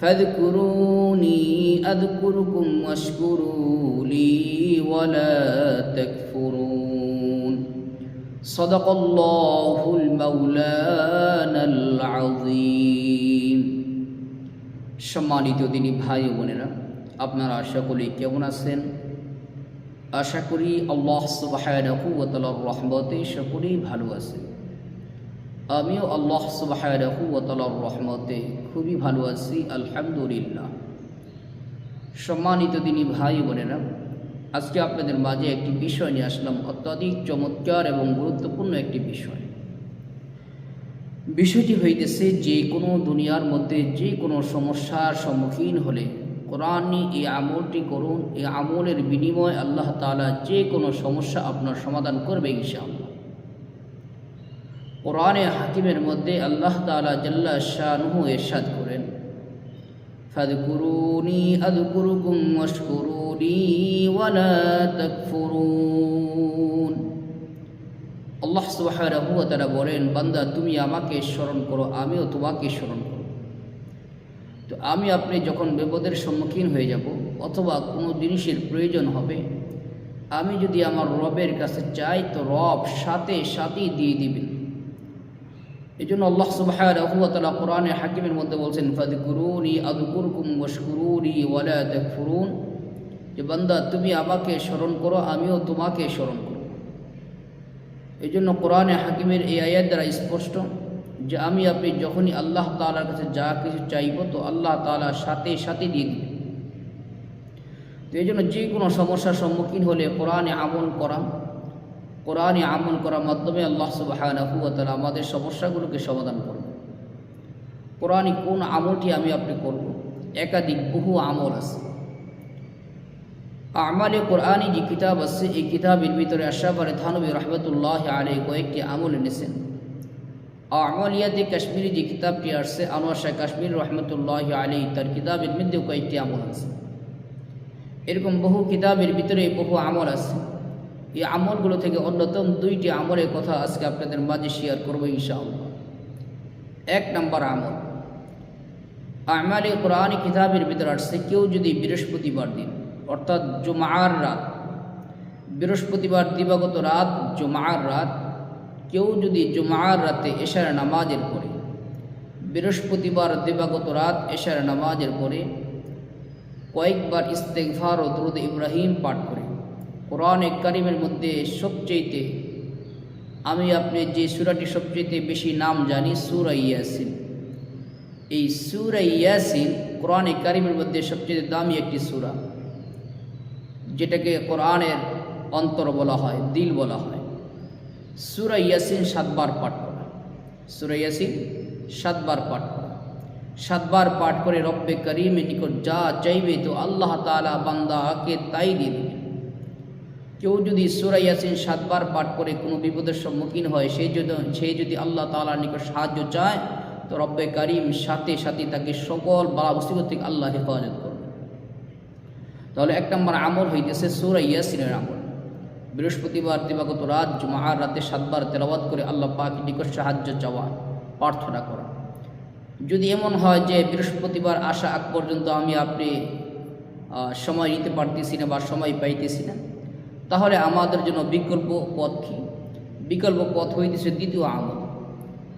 فاذكروني أذكركم واشكروا لي ولا تكفرون صدق الله المولانا العظيم সম্মানিত দিনী ভাই ও বোনেরা আপনারা সকলেই কেমন আছেন আশা করি আল্লাহ সুবাহানাহু ওয়া তাআলার রহমতে সকলেই ভালো আছেন আমিও আল্লাহ তাআলার রহমতে খুবই ভালো আছি, আলহামদুলিল্লাহ। সম্মানিত দিনী ভাই বোনেরা, আজকে আপনাদের মাঝে একটি বিষয় নিয়ে আসলাম, অত্যাধিক চমৎকার এবং গুরুত্বপূর্ণ একটি বিষয়। বিষয়টি হইতেছে যে কোনো দুনিয়ার মধ্যে যে কোনো সমস্যার সম্মুখীন হলে কোরআনই এই আমলটি করুন, এই আমলের বিনিময়ে আল্লাহ তাআলা যে কোনো সমস্যা আপনার সমাধান করবে ইনশাআল্লাহ। কোরআনে হাকিমের মধ্যে আল্লাহ তাআলা জাল্লা শাহনুহু এরশাদ করেন। ফাদকুরুনি আদকুরুকুম ওয়াশকুরুনি ওয়ালা তাকফুরুন। আল্লাহ সুবহানাহু ওয়া তাআলা বলেন, বান্দা, তুমি আমাকে স্মরণ করো, আমিও তোমাকে স্মরণ করব। তো আমি আপনি যখন বিপদের সম্মুখীন হয়ে যাব, অথবা কোনো জিনিসের প্রয়োজন হবে, আমি যদি আমার রবের কাছে চাই, তো রব সাথে সাথেই দিয়ে দিবেন। এই জন্য আল্লাহ তাআলা কোরআনে হাকিমের মধ্যে বলছেন ফাদকুরুনি আযকুরকুম ওয়াশকুরুনি ওয়ালা তাকফুরুন। যে বান্দা, তুমি আমাকে স্মরণ করো, আমিও তোমাকে স্মরণ করব। এই জন্য কোরআনে হাকিমের এই আয়াত দ্বারা স্পষ্ট যে আমি, আপনি যখনই আল্লাহ তাআলার কাছে যা কিছু চাইব, তো আল্লাহ তাআলার সাথে সাথে দিয়ে দিবেন। তো এই জন্য যে কোনো সমস্যার সম্মুখীন হলে কোরআনে আমল করা কোরআনে আমল করার মাধ্যমে আল্লাহ সুবাহানাহু ওয়া তাআলা আমাদের সমস্যাগুলোকে সমাধান করবে। কোরআনে কোন আমলটি আমি আপনি করব? একাধিক বহু আমল আছে। আমালে কোরআনি যে কিতাব আছে, এই কিতাবের ভিতরে আশরাফ আলী থানবী রহমতুল্লাহ আলী কয়েকটি আমল এনেছেন। আমলিয়াতে কাশ্মীরি যে কিতাবটি আসছে, আনোয়ার শাহ কাশ্মীর রহমতুল্লাহ আলী তার কিতাবের মধ্যেও কয়েকটি আমল আছে। এরকম বহু কিতাবের ভিতরে বহু আমল আছে। এই আমলগুলো থেকে অন্যতম দুইটি আমলের কথা আজকে আপনাদের মাঝে শেয়ার করব ইনশাআল্লাহ। এক নম্বর আমল। আমালে কোরআন কিতাবের ভিতরে আসছে, কেউ যদি বৃহস্পতিবার দিন, অর্থাৎ জুমার রাত, বৃহস্পতিবার দিবাগত রাত, জুমার রাত, কেউ যদি জুমার রাতে এশার নামাজের পরে, বৃহস্পতিবার দিবাগত রাত এশার নামাজের পরে, কয়েকবার ইস্তেকভার ও দ্রুদ ইব্রাহিম পাঠ করে কোরআন কারিমের মধ্যে সবচেয়েতে আমি আপনি যে সুরাটি সবচেয়ে বেশি নাম জানি, সুরা ইয়াসিন। এই সুরা ইয়াসিন কোরআন কারিমের মধ্যে সবচেয়ে দামি একটি সুরা, যেটাকে কোরআনের অন্তর বলা হয়, দিল বলা হয়। সুরা ইয়াসিন সাতবার পাঠ করা। সুরা ইয়াসিন সাতবার পাঠ করা। সাতবার পাঠ করে রব্বে করিমের নিকট যা চাইবে তো আল্লাহ তালা বান্দাকে তাই দিয়ে কেউ যদি সুরা ইয়াসিন সাতবার পাঠ করে কোনো বিপদের সম্মুখীন হয় সেই যদি সে যদি আল্লাহ তালার নিকট সাহায্য চায়, তো রব্বে করিম সাথে সাথে তাকে সকল বালা মুসিবত থেকে আল্লাহ হেফাজত করবে। তাহলে এক নম্বর আমল হইতেছে সুরা ইয়াসিনের আমল। বৃহস্পতিবার দিবাগত রাত, জুমার রাতে সাতবার তেলাবাদ করে আল্লাহ পাক নিকট সাহায্য চাওয়া, প্রার্থনা করা। যদি এমন হয় যে বৃহস্পতিবার আসা আগ পর্যন্ত আমি আপনি সময় নিতে পারতেছি না বা সময় পাইতেছি না তাহলে আমাদের জন্য বিকল্প পথ কী? বিকল্প পথ হইতেছে দ্বিতীয় আমল।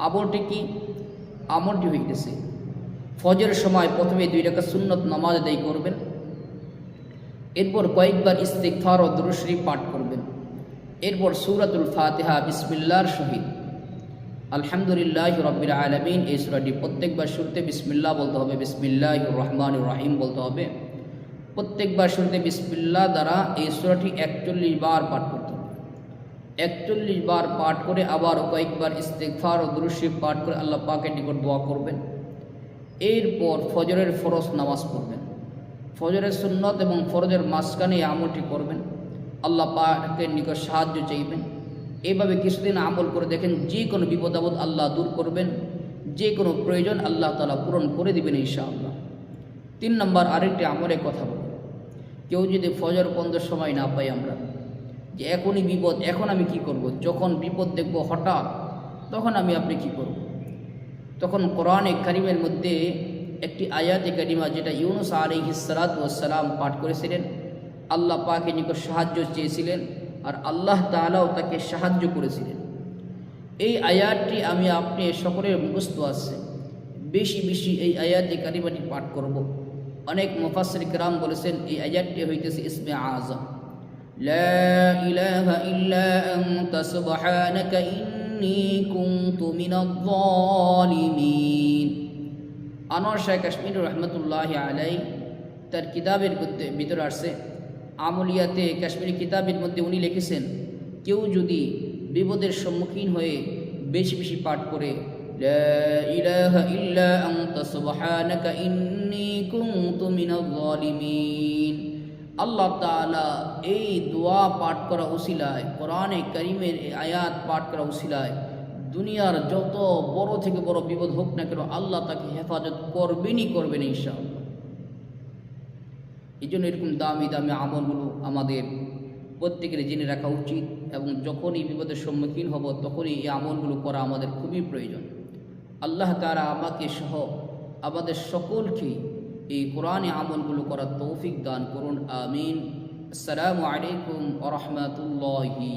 আমলটি কি? আমলটি হইতেছে, ফজরের সময় প্রথমে দুই টাকা সুন্নত নামাজ আদায় করবেন, এরপর কয়েকবার ইস্তেকফার ও দুরুশরী পাঠ করবেন। এরপর সুরাতুল ফাতেহা বিসমিল্লার শহীদ আলহামদুলিল্লাহ রব্বির আলমিন, এই সুরাটি প্রত্যেকবার শুরুতে বিসমিল্লাহ বলতে হবে বিসমিল্লাহ রহমান রাহিম বলতে হবে। প্রত্যেকবার শুরুতে বিসমিল্লাহ দ্বারা এই সুরাটি একচল্লিশ বার পাঠ করতে হবে। একচল্লিশ বার পাঠ করে আবার কয়েকবার ইস্তেকফার ও দুরুশরী পাঠ করে আল্লাহ পাকের নিকট দোয়া করবেন। এরপর ফজরের ফরজ নামাজ পড়বেন। ফজরের সুন্নত এবং ফরজের মাঝখানে আমলটি করবেন। আল্লাহ পাকের নিকট সাহায্য চাইবেন। এইভাবে কিছুদিন আমল করে দেখেন যে কোনো বিপদ আপদ আল্লাহ দূর করবেন। যে কোনো প্রয়োজন আল্লাহ তালা পূরণ করে দিবেন ইনশাআল্লাহ। তিন নম্বর আরেকটি আমলের কথা বলব। কেউ যদি ফজর পর্যন্ত সময় না পাই আমরা, যে এখনই বিপদ, এখন আমি কি করব? যখন বিপদ দেখব হঠাৎ, তখন আমি আপনি কি করব? তখন কোরআনে কারিমের মধ্যে একটি আয়াতে কারিমা যেটা ইউনুস আলী সালাম পাঠ করেছিলেন, আল্লাহ পাকে নিকট সাহায্য চেয়েছিলেন আর আল্লাহ তালাও তাকে সাহায্য করেছিলেন। এই আয়াতটি আমি আপনি সকলের মুখস্থ আছে। বেশি বেশি এই আয়াতে কারিমাটি পাঠ করব। অনেক মুফাসসির کرام বলেছেন এই আয়াতটি হইতেছে ইসমে আজম লা ইলাহা ইল্লা আনতা সুবহানাকা ইন্নী কুনতু মিনাজ জালিমিন আনোয়ার শাহ কাশ্মীর রহমতুল্লাহ আলাই তার কিতাবের মধ্যে ভিতরে আসছে আমলিয়াতে কাশ্মীরি কিতাবের মধ্যে উনি লিখেছেন কেউ যদি বিপদের সম্মুখীন হয়ে বেশি বেশি পাঠ করে লা ইলাহা ইল্লা আনতা সুবহানাকা ইন্নী কুনতু মিনাজ জালিমিন আল্লাহ এই দোয়া পাঠ করা উসিলায়, কোরআনে করিমের আয়াত পাঠ করা উসিলায়, দুনিয়ার যত বড় থেকে বড় বিপদ হোক না কেন আল্লাহ তাকে হেফাজত করবেনই করবেন ইনশাআল্লাহ। এই জন্য এরকম দামি দামি আমলগুলো আমাদের প্রত্যেকের জেনে রাখা উচিত এবং যখনই বিপদের সম্মুখীন হব তখনই এই আমলগুলো করা আমাদের খুবই প্রয়োজন। আল্লাহ তারা আমাকে সহ আমাদের সকলকে এই কোরআনে আমলগুলো করার তৌফিক দান করুন আমিন। আসসালামু আলাইকুম আ রহমতুল্লাহি